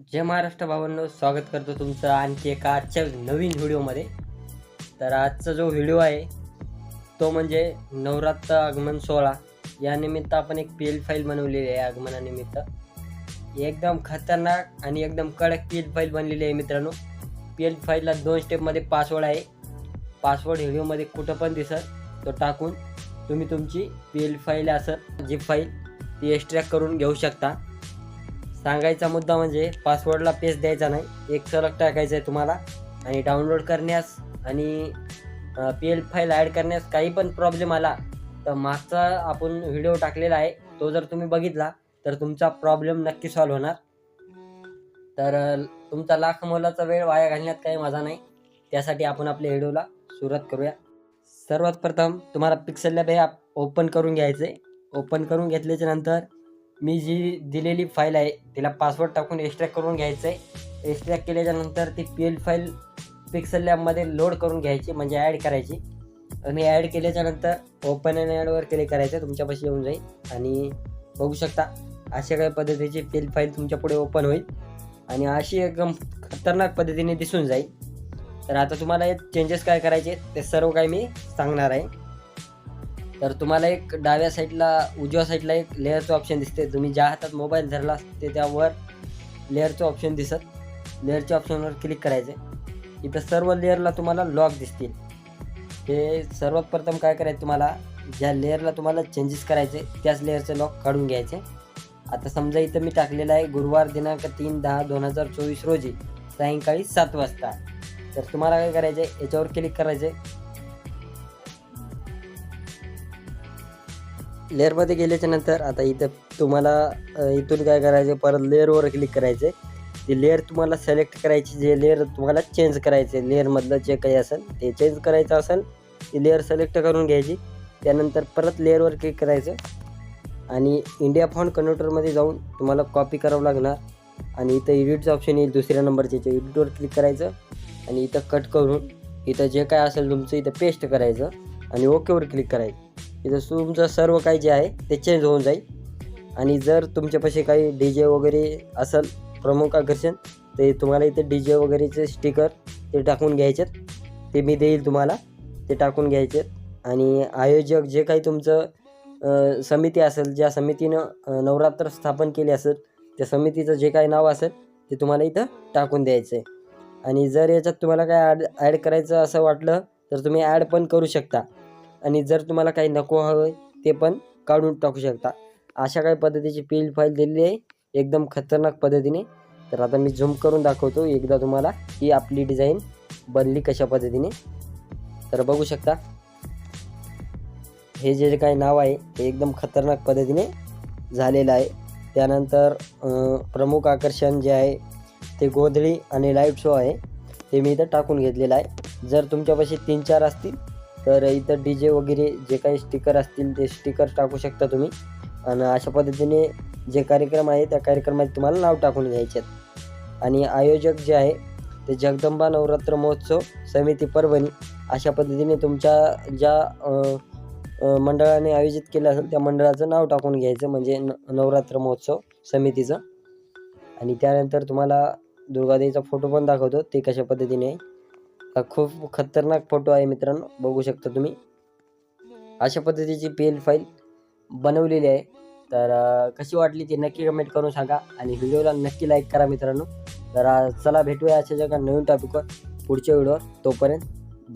जय महाराष्ट्र भावांनो स्वागत करतो तुमचं आणखी एका आजच्या नवीन व्हिडिओमध्ये. तर आजचा जो व्हिडिओ आहे तो म्हणजे नवरात्र आगमन सोहळा. यानिमित्त आपण एक पी एल फाईल बनवलेली आहे आगमनानिमित्त. एकदम खतरनाक आणि एकदम कडक पी एल फाईल बनलेली आहे मित्रांनो. पी एल फाईलला दोन स्टेपमध्ये पासवर्ड आहे. पासवर्ड व्हिडिओमध्ये कुठं पण दिसत तो टाकून तुम्ही तुमची पी एल फाईल असं जी फाईल ती एक्स्ट्रॅक्ट करून घेऊ शकता. सांगायचा मुद्दा म्हणजे पासवर्डला पेज द्यायचा नाही. एक सलग टाकायचं आहे तुम्हाला आणि डाउनलोड करण्यास आणि पी एल फाईल ॲड करण्यास काही पण प्रॉब्लेम आला तर मागचा आपण व्हिडिओ टाकलेला आहे तो जर तुम्ही बघितला तर तुमचा प्रॉब्लेम नक्की सॉल्व्ह होणार. तर तुमचा लाख मोलाचा वेळ वाया घालण्यात काही मजा नाही. त्यासाठी आपण आपल्या व्हिडिओला सुरुवात करूया. सर्वात प्रथम तुम्हाला पिक्सल लॅब हे ओपन करून घ्यायचं आहे ओपन करून घेतल्याच्या नंतर मी जी दिलेली फाईल आहे तिला पासवर्ड टाकून एक्स्ट्रॅक्ट करून घ्यायचं आहे एक्स्ट्रॅक्ट केल्याच्यानंतर ती पी एल फाईल पिक्सल लॅबमध्ये लोड करून घ्यायची म्हणजे ॲड करायची. आणि ॲड केल्याच्यानंतर ओपन अँड ॲडवर क्लिक करायचं तुमच्यापाशी येऊन जाईल. आणि बघू शकता अशा काही पद्धतीची पी एल फाईल तुमच्यापुढे ओपन होईल. आणि अशी एकदम खतरनाक पद्धतीने दिसून जाईल. तर आता तुम्हाला हे चेंजेस काय करायचे ते सर्व काही मी सांगणार आहे. तर तुम्हाला एक डाव्या साईडला उजव्या साईडला एक लेअरचं ऑप्शन दिसते तुम्ही ज्या हातात मोबाईल धरला ते त्यावर लेअरचं ऑप्शन दिसत. लेअरच्या ऑप्शनवर क्लिक करायचे इथं सर्व लेअरला तुम्हाला लॉक दिसतील. हे सर्वात प्रथम काय करायचं तुम्हाला? ज्या लेअरला तुम्हाला चेंजेस करायचे त्याच लेअरचे लॉक काढून घ्यायचे आता समजा इथं मी टाकलेलं आहे गुरुवार दिनांक तीन दहा दोन हजार चोवीस रोजी सायंकाळी सात वाजता. तर तुम्हाला काय करायचं आहे याच्यावर क्लिक करायचं लेअरमध्ये गेल्याच्यानंतर आता इथं तुम्हाला इथून काय करायचं परत लेअरवर क्लिक करायचं. आहे ती लेअर तुम्हाला सिलेक्ट करायची जे लेअर तुम्हाला चेंज करायचे लेअरमधलं जे काही असेल ते चेंज करायचं असेल ती लेअर सिलेक्ट करून घ्यायची. त्यानंतर परत लेअरवर क्लिक करायचं. आणि इंडिया फॉन्ट कन्व्हर्टरमध्ये जाऊन तुम्हाला कॉपी करावं लागणार. आणि इथं एडिटचं ऑप्शन येईल दुसऱ्या नंबरचे एडिटवर क्लिक करायचं. आणि इथं कट करून इथं जे काय असेल तुमचं इथं पेस्ट करायचं. आणि ओकेवर क्लिक करायचं. इथं तुमचं सर्व काही जे आहे ते चेंज होऊन जाईल. आणि जर तुमच्यापाशी काही डी जे वगैरे असेल प्रमुख आकर्षण ते तुम्हाला इथे डी जे वगैरेचे स्टिकर ते टाकून घ्यायचे ते मी देईल तुम्हाला ते टाकून घ्यायचे आणि आयोजक जे काही तुमचं समिती असेल ज्या समितीनं नवरात्र स्थापन केली असेल त्या समितीचं जे काही नाव असेल ते तुम्हाला इथं टाकून द्यायचं आहे आणि जर याच्यात तुम्हाला काय ॲड ॲड करायचं असं वाटलं तर तुम्ही ॲड पण करू शकता. आणि जर तुम्हाला काही नको हवं ते पण काढून टाकू शकता. अशा काही पद्धतीची पील फाईल दिलेली आहे एकदम खतरनाक पद्धतीने. तर आता मी झूम करून दाखवतो एकदा तुम्हाला ही आपली डिझाईन बनली कशा पद्धतीने. तर बघू शकता हे जे काही नाव आहे ते एकदम खतरनाक पद्धतीने झालेलं आहे. त्यानंतर प्रमुख आकर्षण जे आहे ते गोंधळी आणि लाइट शो आहे ते मी इथं टाकून घेतलेलं आहे. जर तुमच्यापाशी तीन चार असतील तर इथं डी जे वगैरे जे काही स्टिकर असतील ते स्टिकर टाकू शकता तुम्ही. आणि अशा पद्धतीने जे कार्यक्रम आहे त्या कार्यक्रमात तुम्हाला नाव टाकून घ्यायचे आहेत. आणि आयोजक जे आहे ते जगदंबा नवरात्र महोत्सव समिती परभणी अशा पद्धतीने तुमच्या ज्या मंडळाने आयोजित केलं असेल त्या मंडळाचं नाव टाकून घ्यायचं म्हणजे न नवरात्र महोत्सव समितीचं. आणि त्यानंतर तुम्हाला दुर्गादेवीचा फोटो पण दाखवतो ते कशा पद्धतीने आहे. हा खूप खतरनाक फोटो आहे मित्रांनो. बघू शकता तुम्ही. अशा पद्धतीची पी एल फाईल बनवलेली आहे. तर कशी वाटली ती नक्की कमेंट करून सांगा आणि व्हिडिओला नक्की लाईक करा मित्रांनो. तर चला भेटूया अशा जगा नवीन टॉपिकवर पुढच्या व्हिडिओवर तोपर्यंत